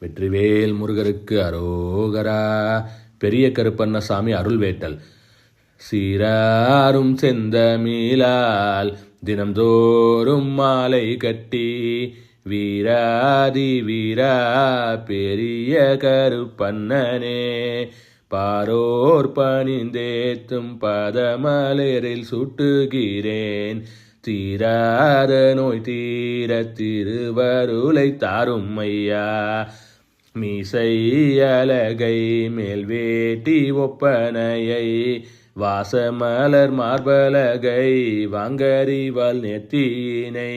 வெற்றிவேல் முருகருக்கு அரோகரா. பெரிய கருப்பண்ணசாமி அருள்வேட்டல். சீராரும் செந்தமிழால் தினம்தோறும் மாலை கட்டி வீராதி வீரா பெரிய கருப்பண்ணனே. பாரோர் பணிந்தேத்தும் பதமலரில் சுட்டுகிறேன். தீராத நோய் தீர திருவருளை தாரும் ஐயா மீசை அலகை மேல் வேட்டி ஒப்பனையை வாசமலர் மார்பலகை வாங்கறிவால் நெத்தியினை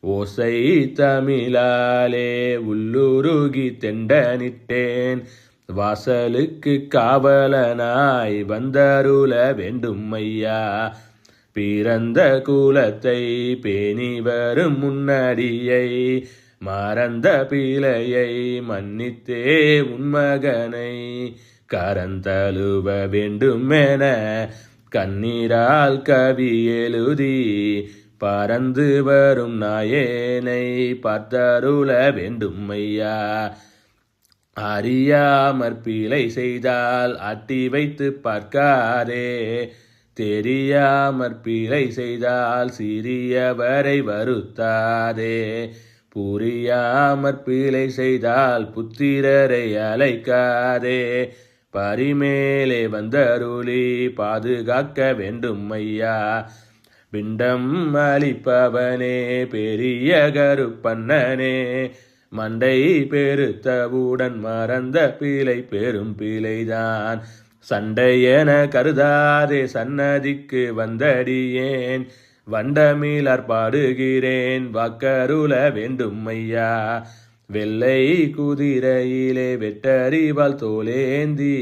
ஓசை தமிழாலே உள்ளுருகி தெண்டனிட்டேன். வாசலுக்கு காவலனாய் வந்தருள வேண்டும் ஐயா பிறந்த குலத்தை பேணி வரும் முன்னடியை மறந்த பிழையை மன்னித்தே உன்மகனை கரந்தழுவ வேண்டுமென கண்ணீரால் கவி எழுதி பறந்து வரும் நாயேனை பார்த்தருள வேண்டும் ஐயா அறியாமற் பிழை செய்தால் அட்டி வைத்து பார்க்காரே தெரியாமற் பிழை செய்தால் சிறியவரை வருத்தாதே. புரியாமற் பிழை செய்தால் புத்திரரை அழைக்காதே. பரிமேலே வந்தருளி பாதுகாக்க வேண்டும் ஐயா. பிண்டம் அளிப்பவனே பெரிய கருப்பண்ணனே மண்டை பெருத்தவுடன் மறந்த பிழை பெரும் பிழைதான். சண்டையென கருதாதே சன்னதிக்கு வந்தடியேன். வண்டமீளர் பாடுகிறேன் வாக்கருள வேண்டும் ஐயா வெள்ளை குதிரையிலே வெட்டறிவால் தோலேந்தி.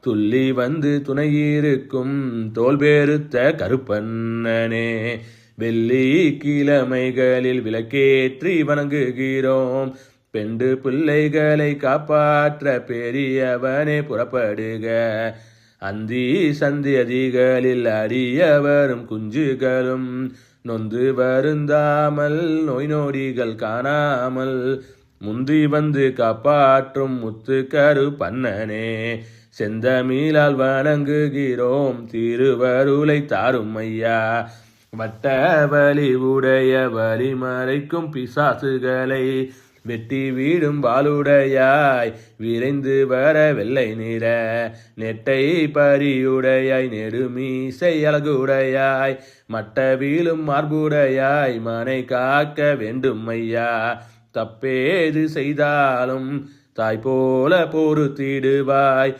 துள்ளி வந்து துணையிருக்கும் தோல்பெருத்த கருப்பண்ணனே. வெள்ளி கிழமைகளில் விளக்கேற்றி வணங்குகிறோம். பெண்டு பிள்ளைகளை காப்பாற்ற பெரியவனே புறப்படுக. அந்தி சந்தியதிகளில் அரியவரும் குஞ்சுகளும் நொந்து வருந்தாமல் நோய் நொடிகள் காணாமல் முந்தி வந்து காப்பாற்றும் முத்துக்கரு பன்னனே. பண்ணனே வணங்குகிறோம் திருவருளை தாரும் ஐயா வட்ட வலி உடைய வழி மறைக்கும் பிசாசுகளை வெட்டி வீடும் வாளுடையாய் விரைந்து வர வெள்ளை நிற நெட்டை பரியுடையாய் நெடுமீசை அழகுடையாய் மட்ட வீழும் மார்புடையாய் மனை காக்க வேண்டும் ஐயா. தப்பேது செய்தாலும் தாய் போல பொறுத்திடுவாய்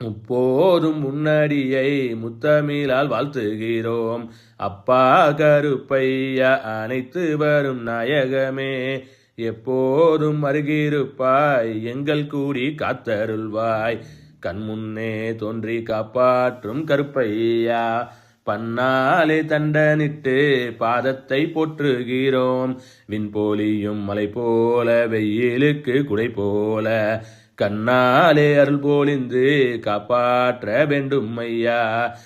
முப்போதும் முன்னடியை முத்தமிழால் வாழ்த்துகிறோம். அப்பா கருப்பையா அனைத்து வரும் நாயகமே. எப்போதும் அருகிருப்பாய் எங்கள் கூடி காத்தருள்வாய். கண்முன்னே தோன்றி காப்பாற்றும் கருப்பையா. பன்னாலே தண்டனிட்டு பாதத்தை போற்றுகிறோம். விண்போலியும் மலை போல வெயிலுக்கு குடை போல. கண்ணாலே அருள் போலிந்து காப்பாற்ற வேண்டும் ஐயா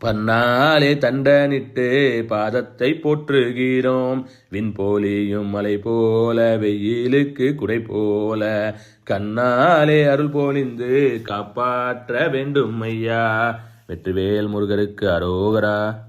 பன்னாலே தண்டனிட்டு பாதத்தை போற்றுகிறோம். விண்போலியும் மலை போல வெயிலுக்கு குடை போல. கண்ணாலே அருள் போலிந்து காப்பாற்ற வேண்டும் ஐயா. வெற்றிவேல் முருகருக்கு அரோகரா.